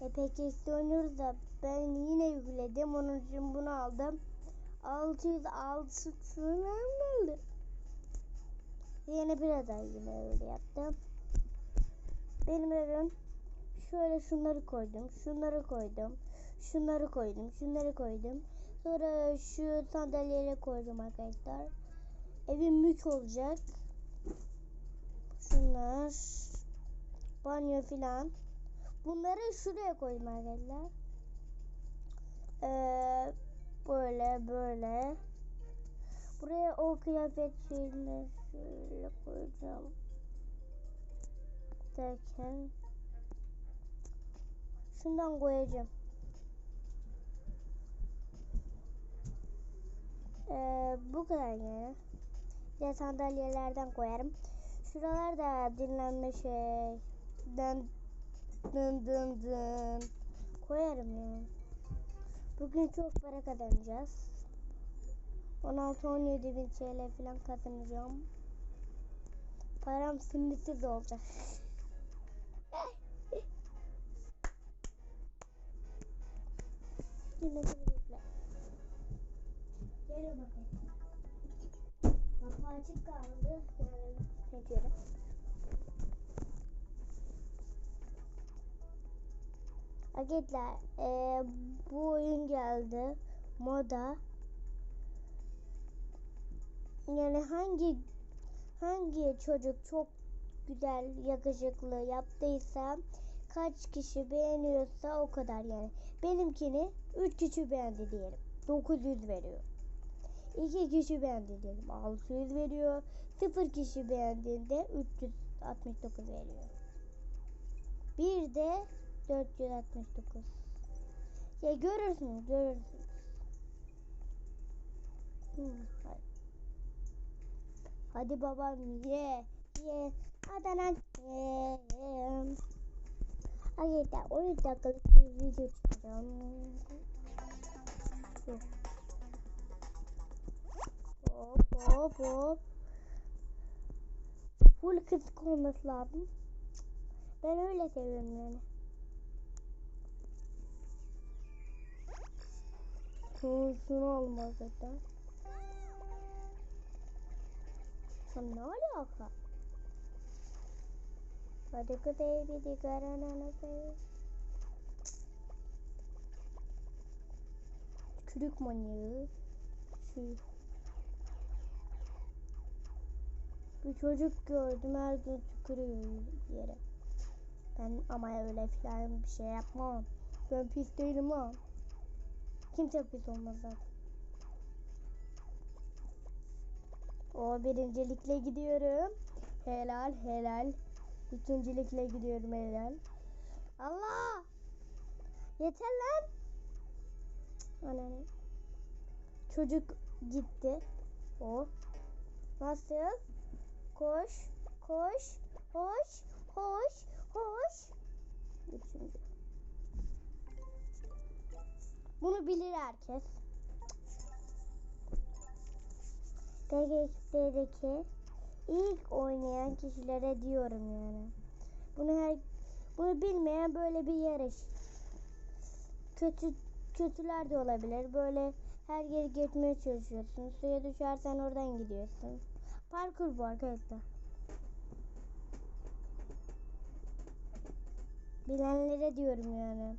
E peki oynuyoruz da ben yine yükledim. Onun için bunu aldım. 606 sınır aldı. Yeni bir aday yine öyle yaptım. Benim evim şöyle şunları koydum. Şunları koydum. Şunları koydum. Şunları koydum. Sonra şu sandalyeleri koydum arkadaşlar. Evim mük olacak. Şunlar. Banyo filan. Bunları şuraya koydum arkadaşlar. Ee, böyle böyle. Buraya o kıyafet şeyini şöyle koyacağım. Derken şundan koyacağım. Ee, bu kadar yani. De sandalyelerden koyarım. Şuralar da dinlenme şey. Dın dın dın. Koyarım yani. Bugün çok para kazanacağız. 16-17 bin TL falan kazanacağım. Param sınırsız olacak. Yine bekle. Gel bakayım. Kapı açık kaldı. Yani pencere. Arkadaşlar eee, bu oyun geldi. Moda. Yani hangi hangi çocuk çok güzel, yakışıklı yaptıysa kaç kişi beğeniyorsa o kadar yani. Benimkini 3 kişi beğendi diyelim. 900 veriyor. 2 kişi beğendi diyelim. 600 veriyor. 0 kişi beğendiğinde 369 veriyor. Bir de 469. Ya görürsünüz, görürsünüz. Hı, hadi. Hadi babam ye, ye. Lan ye. Arkadaşlar 13 dakikalık bir video çıkacağım. Hop hop hop. Full kısık olması lazım. Ben öyle seviyorum yani. Soğusunu olmaz zaten. Sen ne alaka? Hadi kuzey bir de karanana kuzey. Çürük manyağı. Şu. Bir çocuk gördüm her gün tükürüyor yere. Ben ama öyle filan bir şey yapmam. Ben pis değilim ha. Kimse pis olmaz zaten. O birincilikle gidiyorum. Helal helal. İkincilikle gidiyorum helal. Allah! Yeter lan. Ananı. Çocuk gitti. O. Nasıl? Koş, koş, koş, koş, koş. Üçüncü. Bunu bilir herkes. PGX'deki ilk oynayan kişilere diyorum yani. Bunu her bunu bilmeyen böyle bir yarış. Kötü kötüler de olabilir. Böyle her yeri geçmeye çalışıyorsun. Suya düşersen oradan gidiyorsun. Parkur bu arkadaşlar. Bilenlere diyorum yani.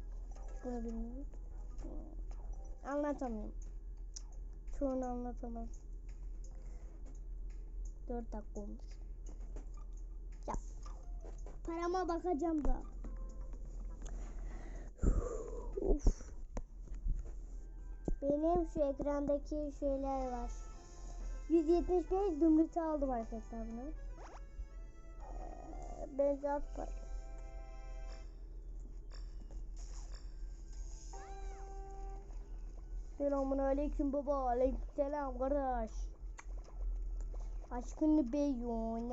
Bunu bilmiyorum. Anlatamıyorum. Çoğunu anlatamam. 4 dakika olmuş. Ya. Parama bakacağım da. Uf. Benim şu ekrandaki şeyler var. 175 zümrütü aldım arkadaşlar bunu. Ee, bence az para. Selamun aleyküm baba. Aleyküm selam kardeş. Aşkını be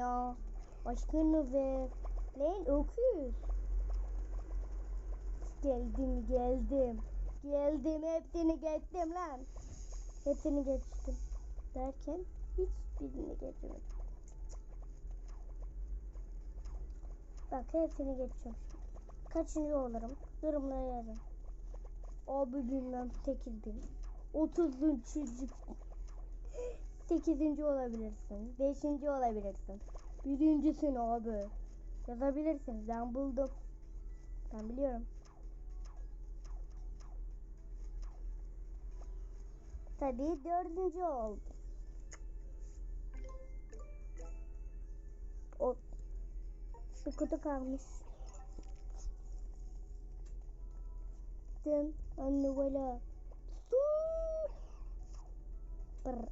ya. Aşkını ver. Lan öküz. Geldim geldim. Geldim hepsini geçtim lan. Hepsini geçtim. Derken hiçbirini geçemedim. Bak hepsini geçiyorum. kaçıncı olurum? Yorumlara yazın. Abi bilmem 8000. 30. çocuk. 8. olabilirsin. 5. olabilirsin. Birincisin abi. Yazabilirsin. Ben buldum. Ben biliyorum. Tabii dördüncü oldu. O bir kutu kalmış. Dın anne vela. Su. Brr.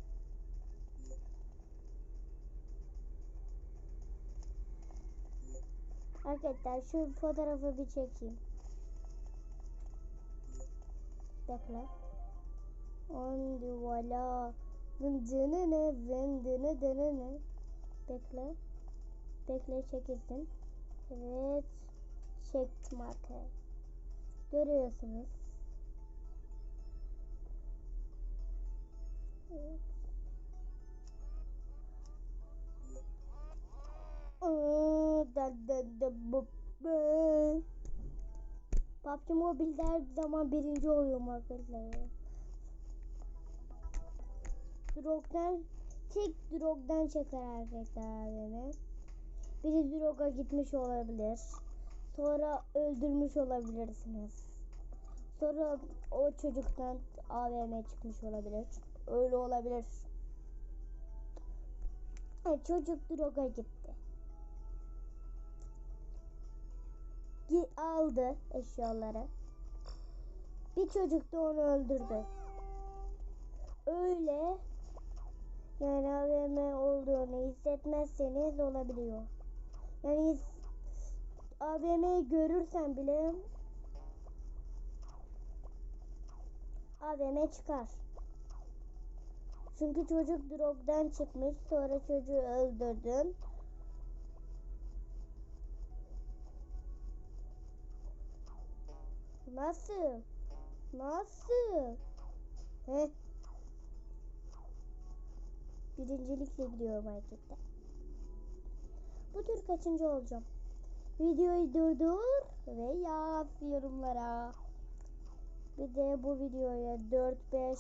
Arkadaşlar şu fotoğrafı bir çekeyim. Bekle. Anne vela. Vındını ne? Vındını dını ne? Bekle. Bekle çekilsin. Evet. Çektim arkadaşlar. Görüyorsunuz. PUBG Mobile'de her zaman birinci oluyorum arkadaşlar. Drog'dan tek drog'dan çeker arkadaşlar beni. Biri droga gitmiş olabilir. Sonra öldürmüş olabilirsiniz. Sonra o çocuktan AVM çıkmış olabilir. Öyle olabilir. Ha, çocuk droga gitti. Gi- aldı eşyaları. Bir çocuk da onu öldürdü. Öyle yani AVM olduğunu hissetmezseniz olabiliyor. Yani AVM'yi görürsen bile AVM çıkar. Çünkü çocuk drogdan çıkmış sonra çocuğu öldürdün. Nasıl? Nasıl? Heh. Birincilikle gidiyorum harekette. Bu tür kaçıncı olacağım? Videoyu durdur ve yaz yorumlara. Bir de bu videoya 4, 5,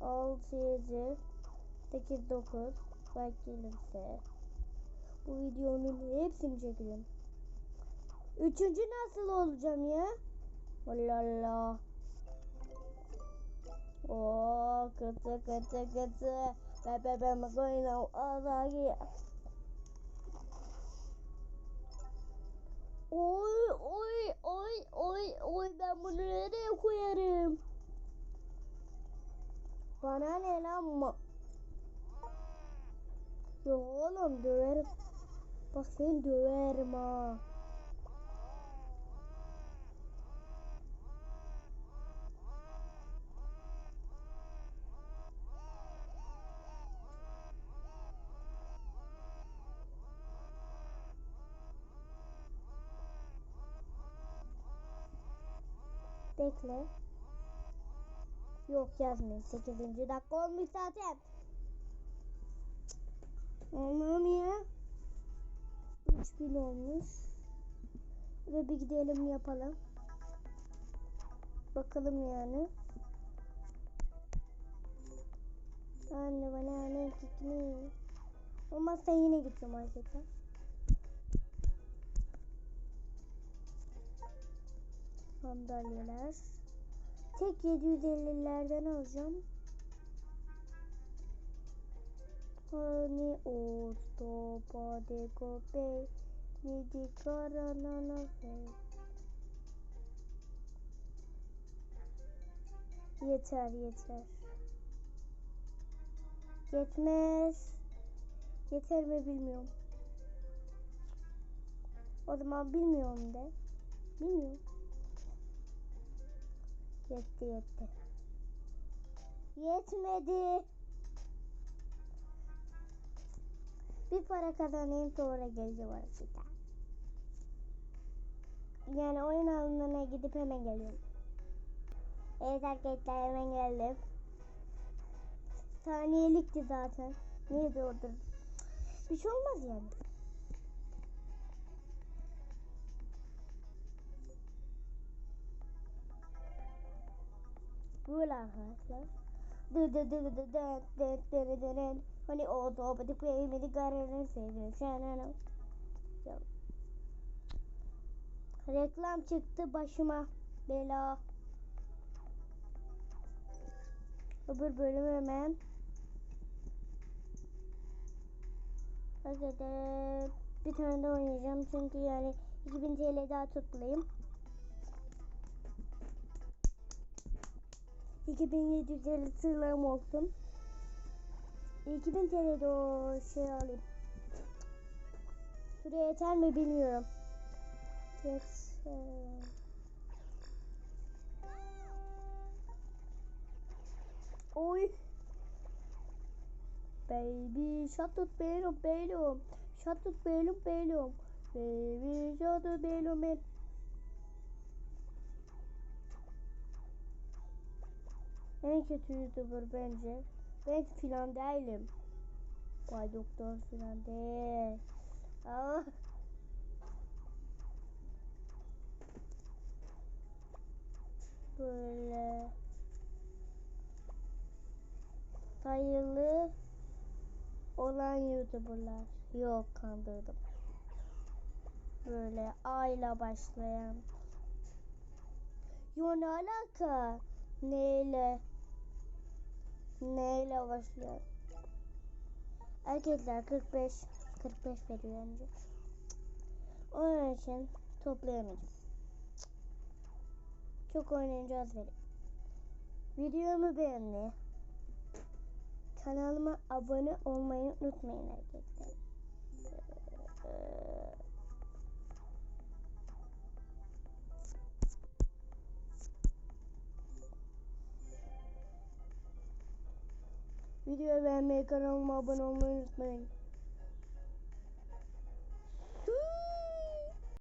6, 7, 8, 9 like gelirse bu videonun hepsini çekeceğim. Üçüncü nasıl olacağım ya? Allah Allah. Oo kötü kötü kötü. Be be be makoyna azagi. Oy oy oy oy oy ben bunu nereye koyarım? Bana ne lan mı? Yok oğlum döverim. Bak seni döverim ha. Bekle. Yok yazmayın. 8. dakika olmuş zaten. Allah'ım ya. 3000 olmuş. Ve bir gidelim yapalım. Bakalım yani. Anne bana ne gitmiyor. Olmazsa yine gideceğim arkadaşlar. Sandalyeler. Tek 750'lerden alacağım. Hani o topa de cope midi karanana. Yeter yeter. Yetmez. Yeter mi bilmiyorum. O zaman bilmiyorum de. Bilmiyorum. Yetti yetti. Yetmedi. Bir para kazanayım sonra geleceğim arkadaşlar. Yani oyun alanına gidip hemen geliyorum. Evet arkadaşlar hemen geldim. Saniyelikti zaten. Niye doğru? Bir şey olmaz yani. Böyle arkadaşlar. Dı dı dı dı dı dı dı dı dı. Hani o da o da koymadı kararını sevdim. Şanana. Reklam çıktı başıma. Bela. Öbür bölüm hemen. Bir tane daha oynayacağım çünkü yani 2000 TL daha toplayayım. 2750 sığırlarım olsun. 2000 TL'de o şey alayım. Süre yeter mi bilmiyorum. Oy. Baby up belum belum. Up belum belum. Baby up belum belum. En kötü YouTuber bence. Ben filan değilim. Bay doktor filan değil. Ah. Böyle sayılı olan YouTuber'lar. Yok kandırdım. Böyle A ile başlayan. Yo ne alaka? Neyle? Neyle başlıyor? Erkekler 45 45 veriyor önce. Onun için toplayamayacağım. Çok oynayınca az veriyor. Videomu beğenmeyi, kanalıma abone olmayı unutmayın arkadaşlar. Videoyu beğenmeyi, kanalıma abone olmayı unutmayın.